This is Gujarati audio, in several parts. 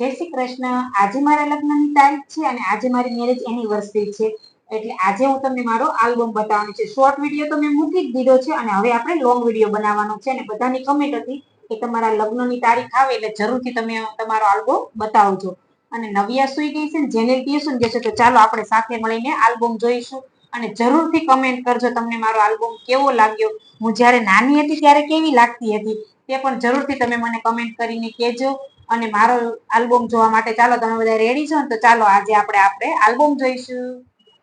જય શ્રી કૃષ્ણ. આજે મારા લગ્નની તારીખ છે અને આજે મારી મેરેજ એનિવર્સરી છે. એટલે આજે હું તમને મારો આલ્બમ બતાવવાનો છે. શોર્ટ વીડિયો તો મેં મૂકી જ દીધો છે અને હવે આપણે લોંગ વીડિયો બનાવવાનો છે અને બધાની કમેન્ટ હતી કે તમારા લગ્નની તારીખ આવે એટલે જરૂરથી તમે તમારો આલ્બમ બતાવજો. અને નવિયા સુઈ ગઈ છે ને જેને ટ્યુશન જશે તો ચાલો આપણે સાથે મળીને આલ્બમ જોઈશું. અને જરૂરથી કમેન્ટ કરજો તમને મારો આલ્બમ કેવો લાગ્યો. હું જ્યારે નાની હતી ત્યારે કેવી લાગતી હતી તે પણ જરૂરથી તમે મને કમેન્ટ કરીને કહેજો. અને મારો આલ્બમ જોવા માટે ચાલો તમે બધા રેડી છો ને તો ચાલો આજે આપણે આપણે આલ્બમ જોઈશું.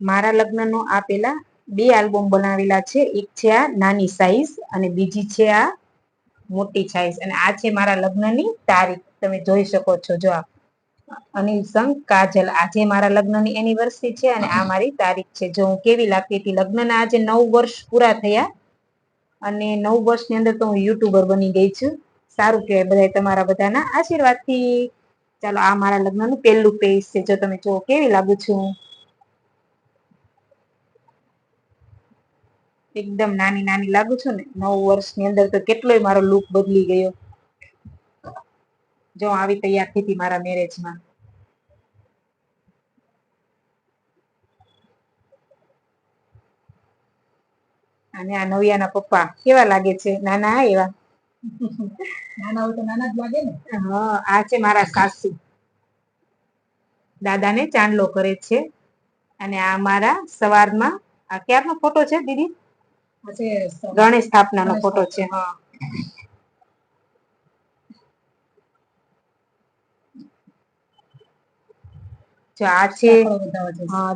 મારા લગ્નનો આ પેલા બે આલ્બમ બનાવેલા છે. એક છે આ નાની સાઈઝ અને બીજી છે આ મોટી સાઈઝ અને આ છે મારા લગ્નની તારીખ. તમે જોઈ શકો છો જો આ અનિલ સંગ કાજલ. આજે મારા લગ્નની એનિવર્સરી છે અને આ મારી તારીખ છે. જો હું કેવી લાગતી હતી લગ્નના આજે નવ વર્ષ પૂરા થયા. અને નવ વર્ષની અંદર તો હું યુટ્યુબર બની ગઈ છું. સારું કહેવાય બધા તમારા બધાના આશીર્વાદથી. ચાલો, આ મારા લગ્નનું પહેલું પેજ છે, જો તમે જો કેવી લાગુ છું? એકદમ નાની નાની લાગુ છું ને, નવ વર્ષની અંદર તો કેટલોય મારો લુક બદલી ગયો. જો આવી તૈયાર થઈ હતી મારા મેરેજમાં અને આ નવિયાના પપ્પા કેવા લાગે છે? નાના એવા? નાના હોય તો નાના જ લાગે ને. હા આ છે મારા સાસુ. દાદાને ચાંદલો કરે છે અને આ મારા સવારમાં આ ક્યારનો ફોટો છે દીદી? ગણેશ સ્થાપનાનો ફોટો છે. હા. જો આ છે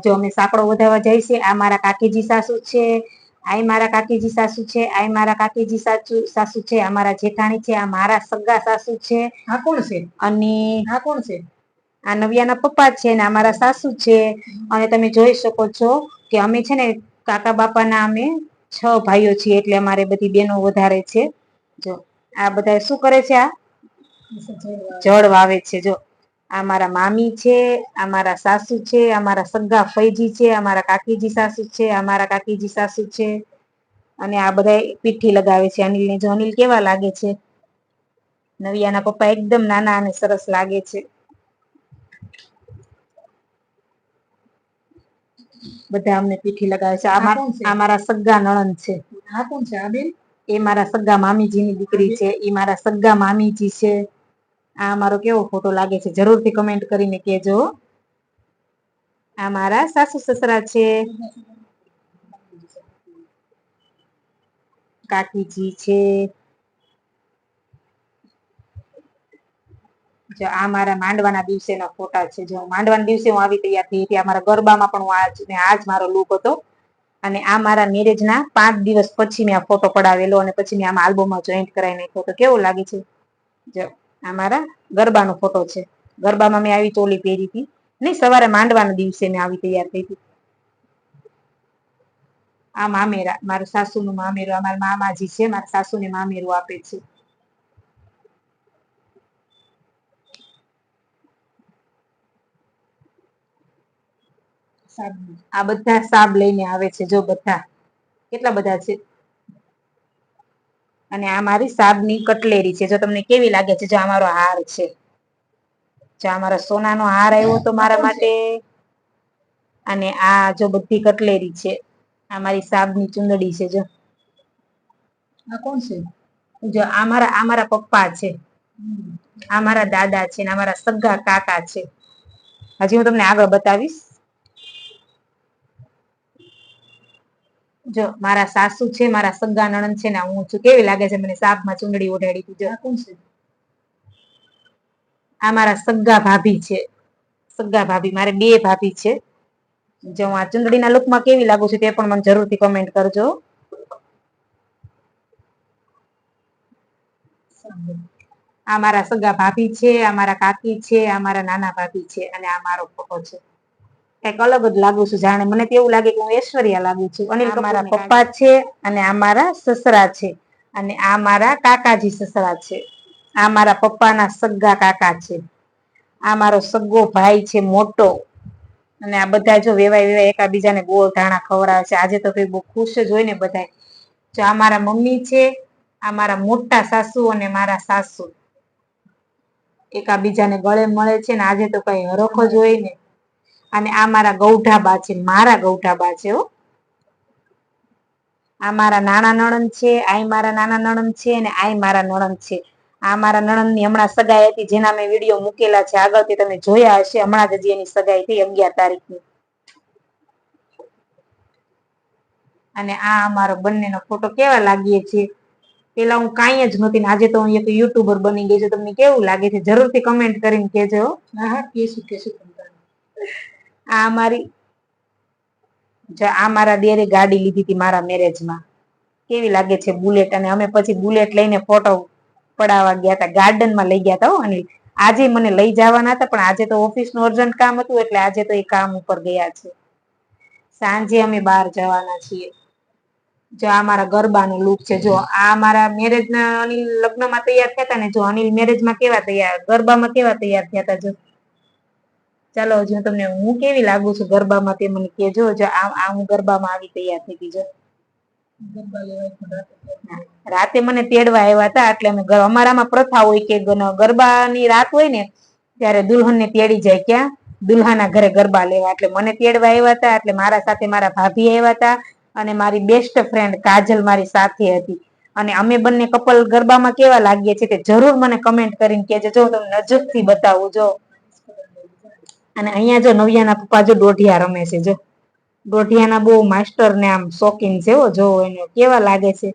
જો અમે સાંકળો વધારવા જાય છે આ મારા કાકીજી સાસુ છે આ મારા કાકીજી સાસુ છે આય મારા કાકીજી સાસુ સાસુ છે આ મારા જેઠાણી છે આ મારા સગા સાસુ છે. આ કોણ છે? અને આ કોણ છે? આ નવિયાના પપ્પા છે ને આ મારા સાસુ છે. અને તમે જોઈ શકો છો કે અમે છે ને કાકા બાપાના અમે છ ભાઈઓ છીએ એટલે અમારે બધી બેનો વધારે છે. જો આ બધા શું કરે છે આ? જળ વાવે છે જો. આ મારા મામી છે આ મારા સાસુ છે આ મારા સગા ફૈજી છે આ મારા કાકીજી સાસુ છે આ મારા કાકીજી સાસુ છે. અને આ બધા પીઠી લગાવે છે અનિલને. જો અનિલ કેવા લાગે છે? નવિયાના પપ્પા એકદમ નાના અને સરસ લાગે છે. બધા અમને પીઠી લગાવે છે. આ મારા સગા નણંદ છે. આ કોણ છે? આ બેન? એ મારા સગા મામીજીની દીકરી છે. એ મારા સગા મામીજી છે. આ મારો કેવો ફોટો લાગે છે? જરૂરથી કમેન્ટ કરીને કહેજો. આ મારા સાસુ સસરા છે. કાકીજી છે. જો આ મારા માંડવાના દિવસેના ફોટા છે. જો માંડવાના દિવસે હું આવી તૈયાર થઈ હતી. મારા ગરબામાં પણ હું આજ ને આજ મારો લુક હતો. અને આ મારા મેરેજના પાંચ દિવસ પછી મેં આ ફોટો પડાવેલો અને પછી મેં આમાં આલ્બમમાં જોઈન્ટ કરાવી નાખ્યો. તો કેવો લાગે છે? જો આ મારા ગરબાનો ફોટો છે. ગરબામાં મેં આવી ચોલી પહેરી હતી નહીં સવારે માંડવાના દિવસે મેં આવી તૈયાર થઈ હતી. આ મામેરા, મારું સાસુનું મામેરું, આ મારા મામાજી છે, મારા સાસુને મામેરું આપે છે. આ બધા સાબ લઈને આવે છે, જો બધા. કેટલા બધા છે? અને આ મારી સાબની કટલેરી છે જો તમને કેવી લાગે છે જો આ મારો હાર છે. જો આ મારો સોનાનો હાર આવ્યો તો મારા માટે. અને આ જો બધી કટલેરી છે આ મારી સાબની ચુંદડી છે જો. આ કોણ છે? જો આ મારા આ મારા પપ્પા છે. આ મારા દાદા છે ને આ મારા સગા કાકા છે. હજી હું તમને આગળ બતાવીશ. જો મારા સાસુ છે મારા સગા નણંદ છે ને હું છું. કેવી લાગે છે મને સાપમાં ચુંદડી ઓઢાડી તું જો. કોણ છે? આ મારા સગા ભાભી છે. સગા ભાભી મારે બે ભાભી છે. જો હું આ ચુંદડીના લુકમાં કેવી લાગુ છું તે પણ મને જરૂરથી કમેન્ટ કરજો. આ મારા સગા ભાભી છે આ મારા કાકી છે આ મારા નાના ભાભી છે અને આ મારો પપ્પો છે. કંઈક અલગ જ લાગુ છું જાણે. મને તો એવું લાગે કે હું ઐશ્વર્યા લાગુ છું. અનિલ મારા પપ્પા છે અને આ મારા સસરા છે. અને આ મારા કાકાજી સસરા છે. આ મારા પપ્પાના સગા કાકા છે. આ મારો સગો ભાઈ છે મોટો. અને આ બધા જો વેવાય વેવાય એકાબીજાને ગોળ ધાણા ખવડાવે છે. આજે તો કઈ બહુ ખુશ જ હોય ને બધા જો આ મારા મમ્મી છે આ મારા મોટા સાસુ અને મારા સાસુ. એકાબીજાને ગળે મળે છે ને આજે તો કઈ હરખ જ હોય ને. અને આ મારા ગૌઠાબા છે, મારા ગૌઠાબા છે આ મારા નાના નણંદ છે આ મારા નાના નણંદ છે અને આ મારા નણંદ છે. આ મારા નણંદની હમણાં સગાઈ હતી, જેના મેં વીડિયો મૂકેલા છે આગળથી તમે જોયા હશે, હમણાં જ હજી એની સગાઈ થઈ, અગિયાર તારીખની. અને આ અમારો બંનેનો ફોટો કેવા લાગીએ છીએ પેલા હું કાંઈ જ નહોતી આજે તો હું એક યુટ્યુબર બની ગઈ છું, તમને કેવું લાગે છે? જરૂરથી કમેન્ટ કરીને કહેજો હો. હા કેશું તારે. આ મારી આ મારા દેરે ગાડી લીધી હતી મારા મેરેજમાં. કેવી લાગે છે બુલેટ? અને અમે પછી બુલેટ લઈને ફોટો પડાવવા ગયા હતા, ગાર્ડનમાં લઈ ગયા હતા અનિલ આજે મને લઈ જવાના હતા, પણ આજે તો ઓફિસનું અર્જન્ટ કામ હતું, એટલે આજે તો એ કામ ઉપર ગયા છે. સાંજે અમે બહાર જવાના છીએ. જો આ મારા ગરબાનો લુક છે, જો આ મારા મેરેજના અનિલ લગ્નમાં તૈયાર થયા હતા ને, જો અનિલ મેરેજમાં કેવા તૈયાર, ગરબામાં કેવા તૈયાર થયા હતા, જો ચાલો હજુ તમને હું કેવી લાગુ છું ગરબામાં તે મને કહેજો. જો આ આ હું ગરબામાં આવી તૈયાર થઈ ગઈ જો. રાતે મને તેડવા આવ્યા હતા એટલે અમે અમારામાં પ્રથા હોય કે ગરબાની રાત હોય ને ત્યારે દુલ્હનને તેડી જાય ક્યાં? દુલ્હાના ઘરે ગરબા લેવા. એટલે મને તેડવા આવ્યા હતા એટલે મારા સાથે મારા ભાભી આવ્યા હતા અને મારી બેસ્ટ ફ્રેન્ડ કાજલ મારી સાથે હતી. અને અમે બંને કપલ ગરબામાં કેવા લાગીએ છીએ તે જરૂર મને કમેન્ટ કરીને કહેજો. જો તમે તમને નજીકથી બતાવું જો. અને અહીંયા જો નવિયાના પપ્પા જો દોઢિયા રમે છે, જો. દોઢિયાના બહુ માસ્ટર ને આમ શોખીન છે જો એને કેવા લાગે છે.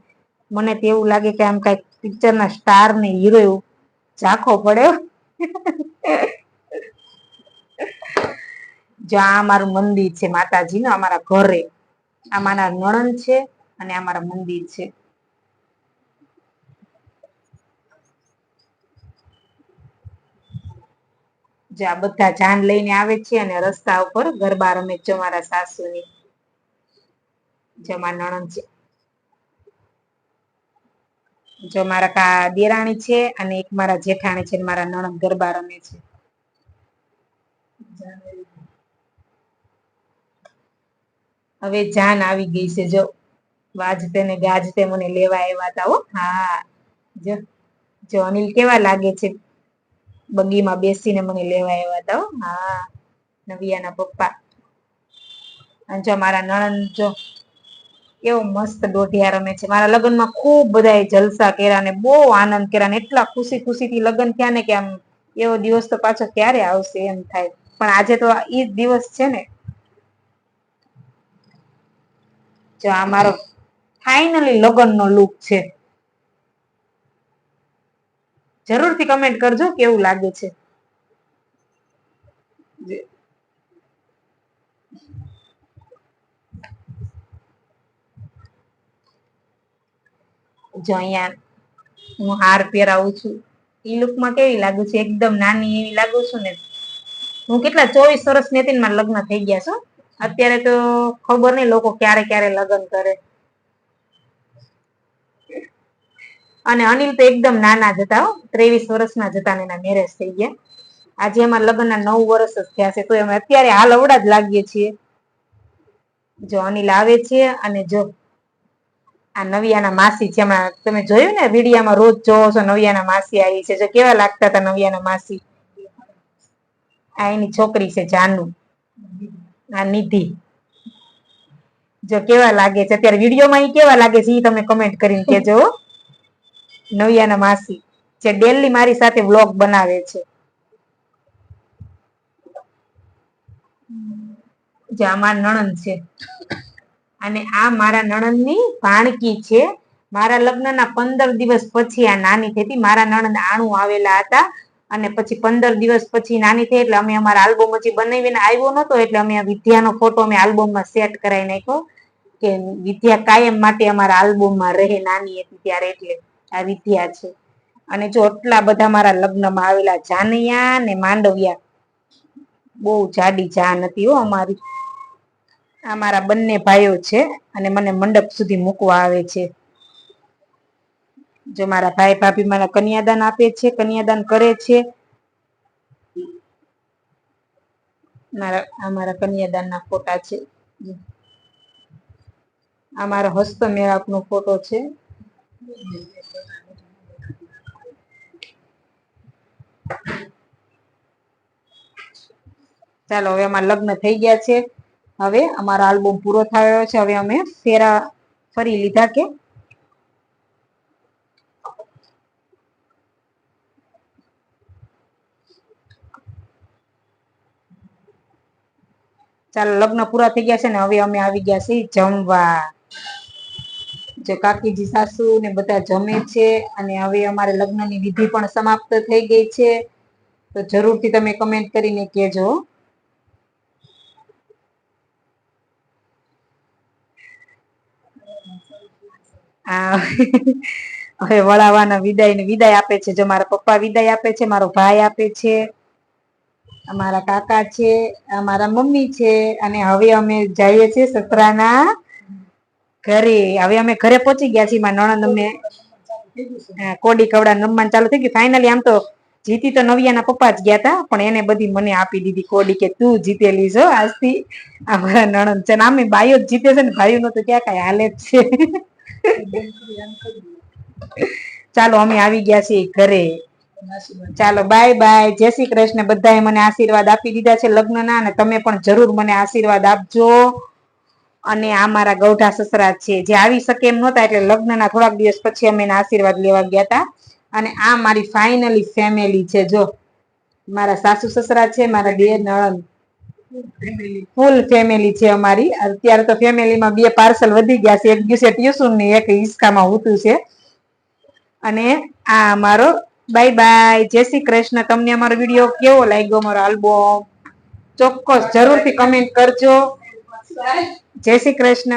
મને તો એવું લાગે કે આમ કંઈક પિક્ચરના સ્ટાર ને હીરો એવું ઝાંખો પડે જો આ અમારું મંદિર છે માતાજી નું અમારા ઘરે. આ મારા નણંદ છે અને આ મારા મંદિર છે. જે બધા જાન લઈને આવે છે અને રસ્તા ઉપર ગરબા રમે છે મારા સાસુની. જે મારા નણંદ છે. જો મારા કા દેરાણી છે અને એક મારા જેઠાણી છે મારા નણંદ ગરબા રમે છે. હવે જાન આવી ગઈ છે. જો વાજતે ને ગાજતે મને લેવા આવ્યા હો. હા. જો જો અનિલ કેવા લાગે છે? બગીમાં બેસીને મને લેવા આવ્યા હતા હો નવિયાના પપ્પા અને જો મારા નણંદ જો એવો મસ્ત દોઢિયા રમે છે મારા લગ્નમાં ખૂબ બધાએ જલસા કર્યા ને બહુ આનંદ કર્યા ને એટલા ખુશી ખુશીથી લગ્ન થયા ને કે આમ એવો દિવસ તો પાછો ક્યારે આવશે એમ થાય પણ આજે તો ઈ જ દિવસ છે ને જો આ મારો ફાઇનલી લગ્નનો લુક છે જરૂરથી કમેન્ટ કરજો કેવું લાગે છે? જે- અહીંયા હું હાર પહેરાવું છું ઈ લુકમાં કેવી લાગુ છું? એકદમ નાની એવી લાગુ છું ને. હું કેટલા ચોવીસ વર્ષની હતી માં મારા લગ્ન થઈ ગયા છો અત્યારે તો ખબર નહીં લોકો ક્યારે ક્યારે લગ્ન કરે. અને અનિલ તો એકદમ નાના જ હતા ત્રેવીસ વર્ષના જ હતા એના મેરેજ થઈ ગયા. આજે એમાં લગ્નના નવ વર્ષ જ થયા છે, તો અમે અત્યારે હાલ અવડા જ લાગીએ છીએ. જો અનિલ આવે છે અને જો આ નવિયાના માસી છે તમે જોયું ને વિડીયામાં રોજ જોવો છો, નવિયાના માસી આવી છે. જો કેવા લાગતા હતા નવિયાના માસી? આ એની છોકરી છે, જાનુ. આ નિધિ. જો કેવા લાગે છે, અત્યારે વિડીયોમાં એ કેવા લાગે છે એ તમે કમેન્ટ કરીને કહેજો હો. નવિયાના માસી, જે ડેલી મારી સાથે વ્લોગ બનાવે છે. જે આ નણંદ છે. અને આ મારા નણંદની ભાણકી છે. મારા લગ્નના પંદર દિવસ પછી આ નાની થઈ હતી. મારા નણંદ આણું આવેલા હતા. અને પછી પંદર દિવસ પછી નાની થઈ એટલે અમે અમારા આલ્બમ હજી બનાવીને આવ્યો નતો એટલે અમે વિદ્યાનો ફોટો અમે આલ્બમમાં સેટ કરાવી નાખ્યો કે વિદ્યા કાયમ માટે અમારા આલ્બમમાં રહે નાની હતી ત્યારે એટલે. આ વિદ્યા છે. અને જો આટલા બધા મારા લગ્નમાં આવેલા જાનૈયા ને માંડવિયા, બહુ જાડી જાન હતી હો અમારી. આ મારા બંને ભાઈઓ છે અને મને મંડપ સુધી મૂકવા આવે છે. જો મારા ભાઈ ભાભી મારા કન્યાદાન આપે છે, કન્યાદાન કરે છે. મારા, આ મારા કન્યાદાનના ફોટા છે. આ મારા હસ્ત મેળાપનો ફોટો છે. ચાલો, હવે અમારા લગ્ન થઈ ગયા છે. હવે અમારો આલ્બમ પૂરો થયો છે. હવે અમે ફેરા ફરી લીધા કે? ચાલો, લગ્ન પૂરા થઈ ગયા છે ને હવે અમે આવી ગયા છીએ જમવા. જો કાકીજી સાસુ ને બધા જમે છે અને હવે અમારે લગ્નની વિધિ પણ સમાપ્ત થઈ ગઈ છે. તો જરૂરથી તમે કમેન્ટ કરીને કહેજો. હવે વળાવાના વિદાય ને વિદાય આપે છે. જો મારા પપ્પા વિદાય આપે છે, મારો ભાઈ આપે છે, અમારા કાકા છે, અમારા મમ્મી છે અને હવે અમે જઈએ છીએ સસરાના ઘરે હવે અમે ઘરે પહોંચી ગયા છીએ મારા નણંદ અમને કોડી કવડા નમવાનું ચાલુ થઈ ગયું. ફાઇનલી આમ તો જીતી તો નવિયાના પપ્પા જ ગયા હતા પણ એને બધી મને આપી દીધી કોડી કે તું જીતેલી છો આજથી. અમારા નણંદ છે આમે બાયો જ જીતે છે ને ભાઈઓનો તો ક્યાં કઈ હાલે જ છે. ચાલો અમે આવી ગયા છીએ ઘરે. ચાલો બાય બાય જય શ્રી કૃષ્ણ. બધાએ મને આશીર્વાદ આપી દીધા છે લગ્નના અને તમે પણ જરૂર મને આશીર્વાદ આપજો. અને આ મારા ગૌઢા સસરા છે. જે આવી શકે એમ નહોતા એટલે લગ્નના થોડાક દિવસ પછી અમે એના આશીર્વાદ લેવા ગયા હતા અને આ મારી ફાઇનલી ફેમિલી છે. જો, મારા સાસુ સસરા છે, મારા બે નણંદ. ફૂલ ફેમિલી છે અમારી. અત્યારે તો ફેમિલીમાં બે પાર્સલ વધી ગયા છે. એક દિવસે ટ્યુશન ને એક હિસ્કામાં હોતું છે. અને આ અમારો બાય બાય જય શ્રી કૃષ્ણ. તમને અમારો વીડિયો કેવો લાગ્યો? અમારો આલ્બમ? ચોક્કસ જરૂરથી કમેન્ટ કરજો. જય શ્રી કૃષ્ણ.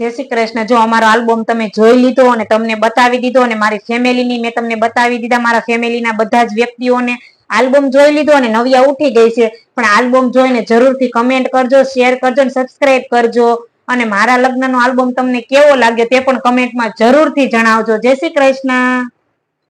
જય શ્રી કૃષ્ણ. જો અમારો આલ્બમ તમે જોઈ લીધો અને તમને બતાવી દીધો અને મારી ફેમિલીની મેં તમને બતાવી દીધા, મારા ફેમિલીના બધા જ વ્યક્તિઓને આલ્બમ જોઈ લીધો અને નવિયા ઉઠી ગઈ છે. પણ આલ્બમ જોઈને જરૂરથી કમેન્ટ કરજો શેર કરજો અને સબસ્ક્રાઇબ કરજો. અને મારા લગ્નનો આલ્બમ તમને કેવો લાગ્યો તે પણ કમેન્ટમાં જરૂરથી જણાવજો. જય શ્રી કૃષ્ણ.